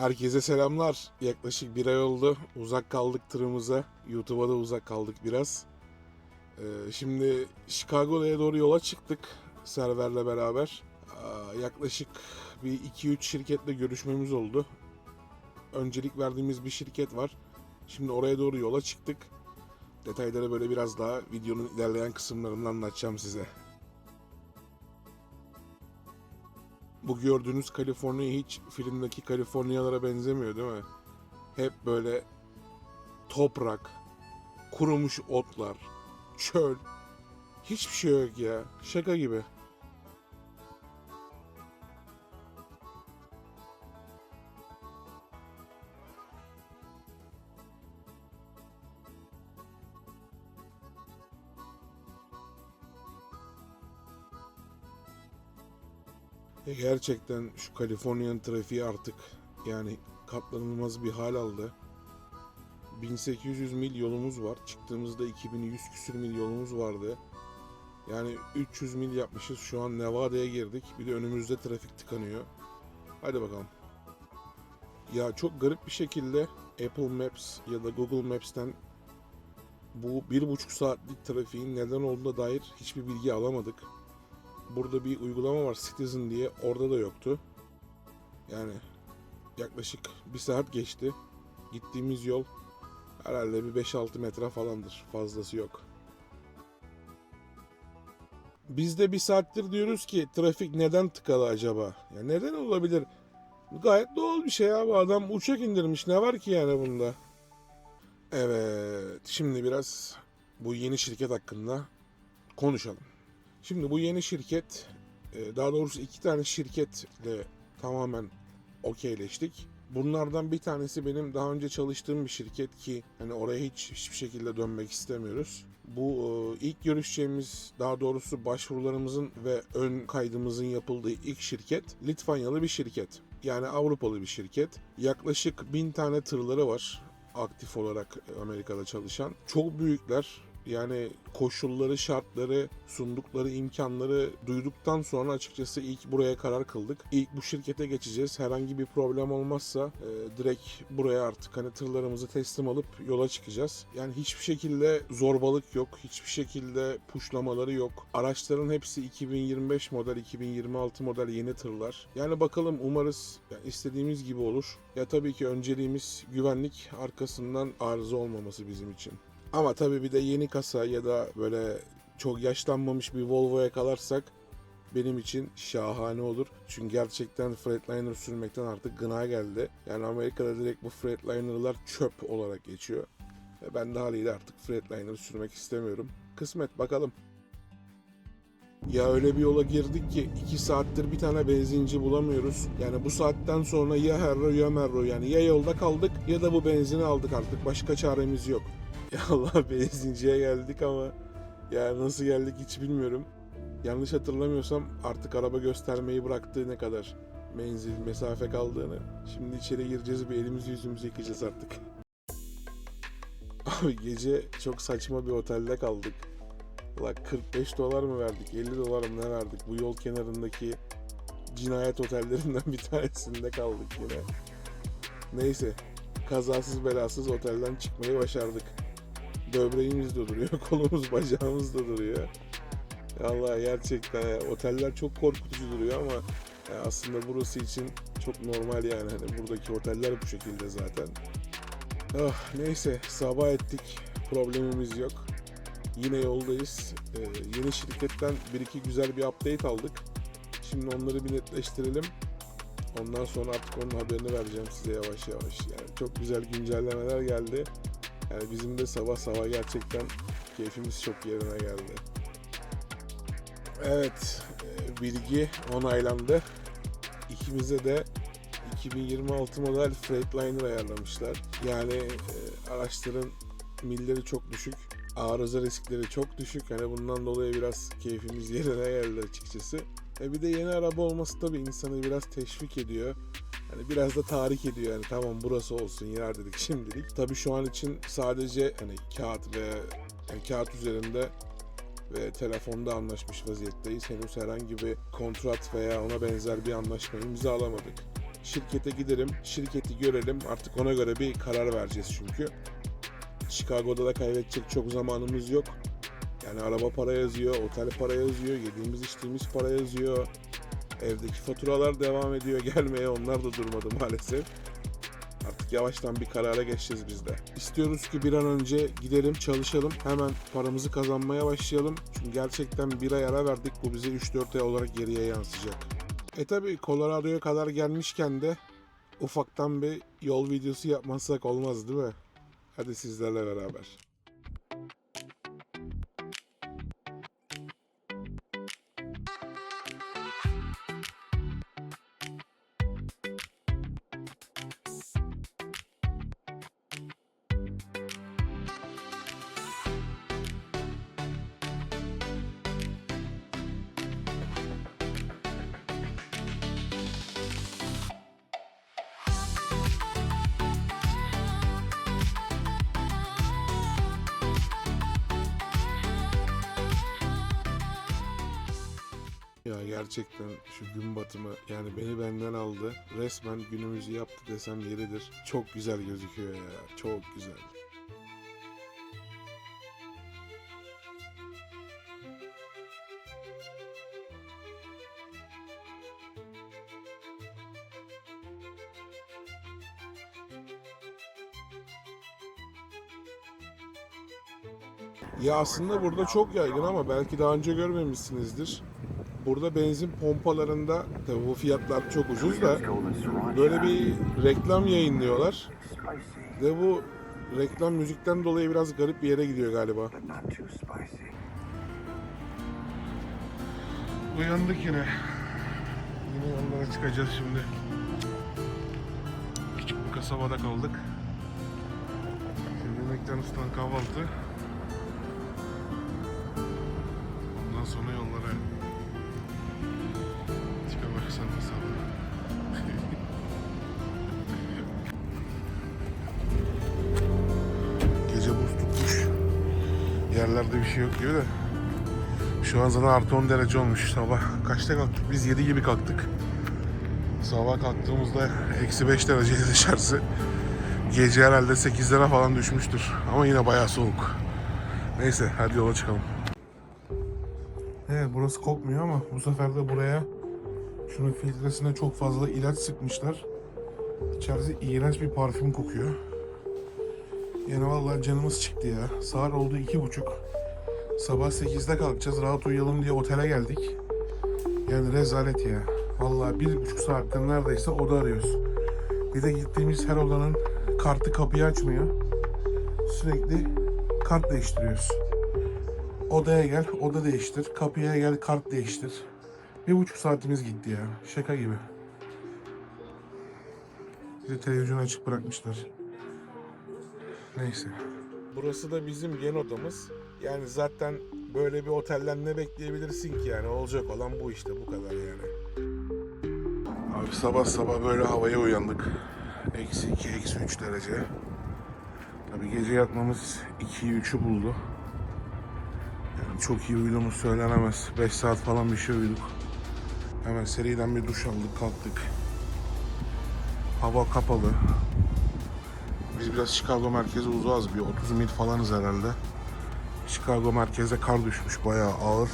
Herkese selamlar. Yaklaşık bir ay oldu. Uzak kaldık tırımıza. YouTube'a da uzak kaldık biraz. Ee, şimdi Chicago'ya doğru yola çıktık. Serverle beraber. Yaklaşık bir 2-3 şirketle görüşmemiz oldu. Öncelik verdiğimiz bir şirket var. Şimdi oraya doğru yola çıktık. Detayları böyle biraz daha videonun ilerleyen kısımlarında anlatacağım size. Bu gördüğünüz Kaliforniya hiç filmdeki Kaliforniyalara benzemiyor değil mi? Hep böyle toprak, kurumuş otlar, çöl. Hiçbir şey yok ya. Şaka gibi. E, Gerçekten şu Kaliforniya'nın trafiği artık yani katlanılmaz bir hal aldı. 1800 mil yolumuz var. Çıktığımızda 2100 küsür mil yolumuz vardı. Yani 300 mil yapmışız. Şu an Nevada'ya girdik. Bir de önümüzde trafik tıkanıyor. Hadi bakalım. Ya çok garip bir şekilde Apple Maps ya da Google Maps'ten bu bir buçuk saatlik trafiğin neden olduğuna dair hiçbir bilgi alamadık. Burada bir uygulama var Citizen diye. Orada da yoktu. Yani yaklaşık bir saat geçti. Gittiğimiz yol herhalde bir 5-6 metre falandır. Fazlası yok. Biz de bir saattir diyoruz ki trafik neden tıkalı acaba? Ya neden olabilir? Gayet doğal bir şey abi. Adam uçak indirmiş. Ne var ki yani bunda? Evet. Şimdi biraz bu yeni şirket hakkında konuşalım. Şimdi bu yeni şirket, e, daha doğrusu iki tane şirketle tamamen okeyleştik. Bunlardan bir tanesi benim daha önce çalıştığım bir şirket ki hani oraya hiç hiçbir şekilde dönmek istemiyoruz. Bu e, ilk görüşeceğimiz, daha doğrusu başvurularımızın ve ön kaydımızın yapıldığı ilk şirket Litvanyalı bir şirket. Yani Avrupalı bir şirket. Yaklaşık bin tane tırları var aktif olarak Amerika'da çalışan. Çok büyükler. Yani koşulları, şartları, sundukları imkanları duyduktan sonra açıkçası ilk buraya karar kıldık. İlk bu şirkete geçeceğiz. Herhangi bir problem olmazsa e, direkt buraya artık hani tırlarımızı teslim alıp yola çıkacağız. Yani hiçbir şekilde zorbalık yok. Hiçbir şekilde puşlamaları yok. Araçların hepsi 2025 model, 2026 model yeni tırlar. Yani bakalım umarız yani istediğimiz gibi olur. Ya tabii ki önceliğimiz güvenlik, arkasından arıza olmaması bizim için. Ama tabii bir de yeni kasa ya da böyle çok yaşlanmamış bir Volvo yakalarsak benim için şahane olur. Çünkü gerçekten Freightliner sürmekten artık gına geldi. Yani Amerika'da direkt bu Freightliner'lar çöp olarak geçiyor. Ve ben de haliyle artık Freightliner sürmek istemiyorum. Kısmet bakalım. Ya öyle bir yola girdik ki 2 saattir bir tane benzinci bulamıyoruz. Yani bu saatten sonra ya herro ya merro yani ya yolda kaldık ya da bu benzini aldık artık başka çaremiz yok. Ya Allah benzinciye geldik ama ya nasıl geldik hiç bilmiyorum. Yanlış hatırlamıyorsam artık araba göstermeyi bıraktığı ne kadar menzil, mesafe kaldığını. Şimdi içeri gireceğiz bir elimizi yüzümüzü yıkayacağız artık. Abi gece çok saçma bir otelde kaldık. Ulan 45 dolar mı verdik, 50 dolar mı ne verdik? Bu yol kenarındaki cinayet otellerinden bir tanesinde kaldık yine. Neyse, kazasız belasız otelden çıkmayı başardık. Böbreğimiz de duruyor, kolumuz bacağımız da duruyor. Allah gerçekten ya, oteller çok korkutucu duruyor ama ya aslında burası için çok normal yani hani buradaki oteller bu şekilde zaten. Ah neyse sabah ettik problemimiz yok. Yine yoldayız. Ee, yeni şirketten bir iki güzel bir update aldık. Şimdi onları bir netleştirelim. Ondan sonra artık onun haberini vereceğim size yavaş yavaş. Yani çok güzel güncellemeler geldi. Yani bizim de sabah sabah gerçekten keyfimiz çok yerine geldi. Evet, e, bilgi onaylandı. İkimize de 2026 model Freightliner ayarlamışlar. Yani e, araçların milleri çok düşük. Arıza riskleri çok düşük. Hani bundan dolayı biraz keyfimiz yerine geldi açıkçası. E bir de yeni araba olması tabii insanı biraz teşvik ediyor. Hani biraz da tahrik ediyor yani tamam burası olsun yer dedik şimdilik. Tabii şu an için sadece hani kağıt ve yani kağıt üzerinde ve telefonda anlaşmış vaziyetteyiz. Henüz herhangi bir kontrat veya ona benzer bir anlaşma imzalamadık. şirkete gidelim, şirketi görelim. Artık ona göre bir karar vereceğiz çünkü. Chicago'da da kaybedecek çok zamanımız yok. Yani araba para yazıyor, otel para yazıyor, yediğimiz içtiğimiz para yazıyor. Evdeki faturalar devam ediyor gelmeye. Onlar da durmadı maalesef. Artık yavaştan bir karara geçeceğiz biz de. İstiyoruz ki bir an önce gidelim, çalışalım. Hemen paramızı kazanmaya başlayalım. Çünkü gerçekten bir ay ara verdik. Bu bize 3-4 ay olarak geriye yansıyacak. E tabi Colorado'ya kadar gelmişken de ufaktan bir yol videosu yapmazsak olmaz değil mi? Hadi sizlerle beraber. Gerçekten şu gün batımı yani beni benden aldı. Resmen günümüzü yaptı desem yeridir. Çok güzel gözüküyor ya. Çok güzel. Ya aslında burada çok yaygın ama belki daha önce görmemişsinizdir. Burada benzin pompalarında tabii bu fiyatlar çok ucuz da böyle bir reklam yayınlıyorlar. Ve bu reklam müzikten dolayı biraz garip bir yere gidiyor galiba. Uyandık yine. Yine yollara çıkacağız şimdi. Küçük bir kasabada kaldık. Şimdi McDonald's'tan kahvaltı. Yerlerde bir şey yok diyor da. Şu an zaten artı 10 derece olmuş sabah. Kaçta kalktık? Biz 7 gibi kalktık. Sabah kalktığımızda eksi 5 dereceydi dışarısı. Gece herhalde 8'lere falan düşmüştür. Ama yine bayağı soğuk. Neyse hadi yola çıkalım. Evet burası kokmuyor ama bu sefer de buraya şunun filtresine çok fazla ilaç sıkmışlar. İçerisi iğrenç bir parfüm kokuyor. Yani vallahi canımız çıktı ya. Saat oldu iki buçuk. Sabah 8'de kalkacağız. Rahat uyuyalım diye otele geldik. Yani rezalet ya. Vallahi bir buçuk saatten neredeyse oda arıyoruz. Bir de gittiğimiz her odanın kartı kapıyı açmıyor. Sürekli kart değiştiriyoruz. Odaya gel, oda değiştir. Kapıya gel, kart değiştir. Bir buçuk saatimiz gitti ya. Şaka gibi. Bir de televizyonu açık bırakmışlar. Neyse. Burası da bizim yeni odamız. Yani zaten böyle bir otelden ne bekleyebilirsin ki yani olacak olan bu işte bu kadar yani. Abi sabah sabah böyle havaya uyandık. Eksi 2, eksi 3 derece. Tabi gece yatmamız 2'yi 3'ü buldu. Yani çok iyi uyuduğumuz söylenemez. 5 saat falan bir şey uyuduk. Hemen seriden bir duş aldık kalktık. Hava kapalı. Biz biraz Chicago merkeze uzağız bir 30 mil falanız herhalde. Chicago merkeze kar düşmüş bayağı ağır.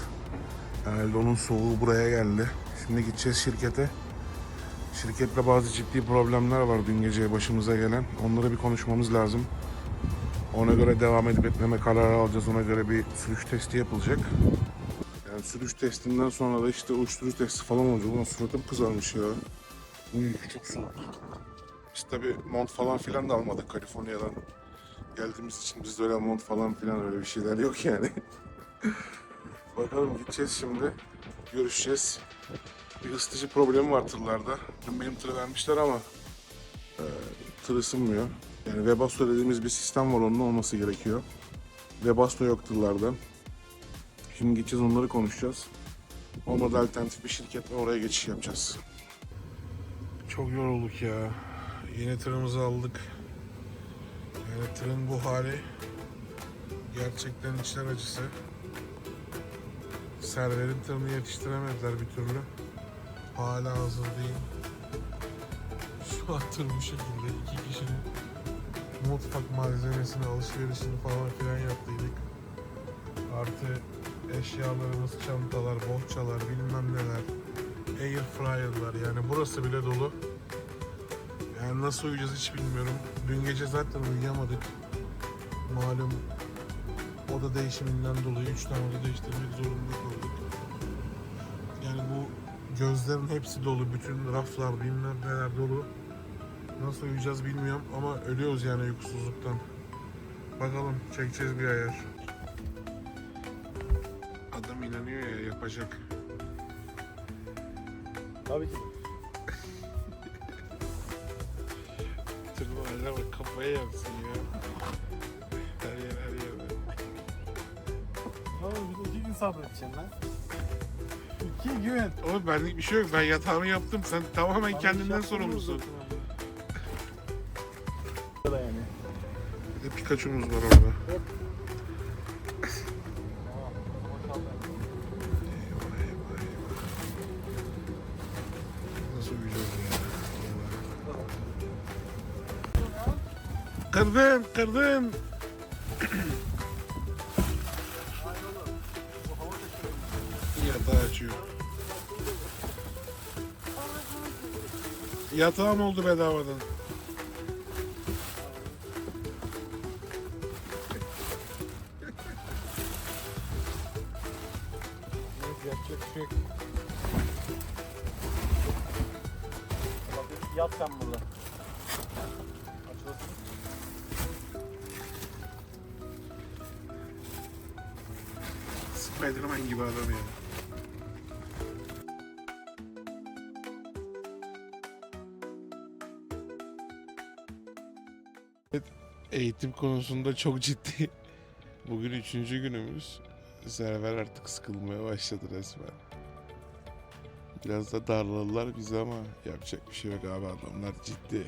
Herhalde onun soğuğu buraya geldi. Şimdi gideceğiz şirkete. Şirketle bazı ciddi problemler var dün gece başımıza gelen. Onları bir konuşmamız lazım. Ona göre devam edip etmeme kararı alacağız. Ona göre bir sürüş testi yapılacak. Yani sürüş testinden sonra da işte uyuşturucu testi falan olacak. Ulan suratım kızarmış ya. Uy, çok soğuk. Biz tabi mont falan filan da almadık Kaliforniya'dan. Geldiğimiz için bizde öyle mont falan filan öyle bir şeyler yok yani. Bakalım gideceğiz şimdi. Görüşeceğiz. Bir ısıtıcı problemi var tırlarda. Dün benim tırı vermişler ama e, tır ısınmıyor. Yani Webasto dediğimiz bir sistem var onun olması gerekiyor. Webasto yok tırlarda. Şimdi gideceğiz onları konuşacağız. Olmadı alternatif bir şirketle oraya geçiş yapacağız. Çok yorulduk ya. Yeni tırımızı aldık. Yani tırın bu hali gerçekten içler acısı. Server'in tırını yetiştiremediler bir türlü. Hala hazır değil. tur bu şekilde. iki kişinin mutfak malzemesini, alışverişini falan filan yaptıydık. Artı eşyalarımız, çantalar, bohçalar, bilmem neler. Air fryer'lar yani burası bile dolu. Yani nasıl uyuyacağız hiç bilmiyorum. Dün gece zaten uyuyamadık. Malum oda değişiminden dolayı 3 tane oda değiştirmek zorunda kaldık. Yani bu gözlerin hepsi dolu. Bütün raflar bilmem neler dolu. Nasıl uyuyacağız bilmiyorum ama ölüyoruz yani uykusuzluktan. Bakalım çekeceğiz bir ayar. Adam inanıyor ya yapacak. Tabii ki. Tırma haline bak kafaya yansın ya. Her yer her yer. Oğlum bir de iki gün sabredeceksin lan. İki gün. Oğlum benlik bir şey yok. Ben yatağımı yaptım. Sen tamamen iş kendinden mı sorumlusun. zaten abi? Bir de Pikachu'muz var orada. Eyvah Kırdın, kırdın. Yatağı açıyor. Yatağım oldu bedavadan. Spiderman gibi adam ya. Eğitim konusunda çok ciddi. Bugün üçüncü günümüz. Server artık sıkılmaya başladı resmen. Biraz da darladılar bizi ama yapacak bir şey yok abi adamlar ciddi.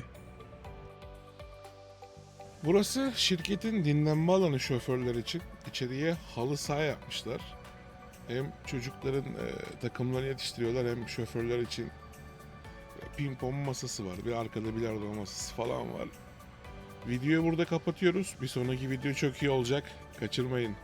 Burası şirketin dinlenme alanı şoförler için. İçeriye halı saha yapmışlar. Hem çocukların e, takımlarını yetiştiriyorlar hem şoförler için ping pong masası var. Bir arkada bilardo masası falan var. Videoyu burada kapatıyoruz. Bir sonraki video çok iyi olacak. Kaçırmayın.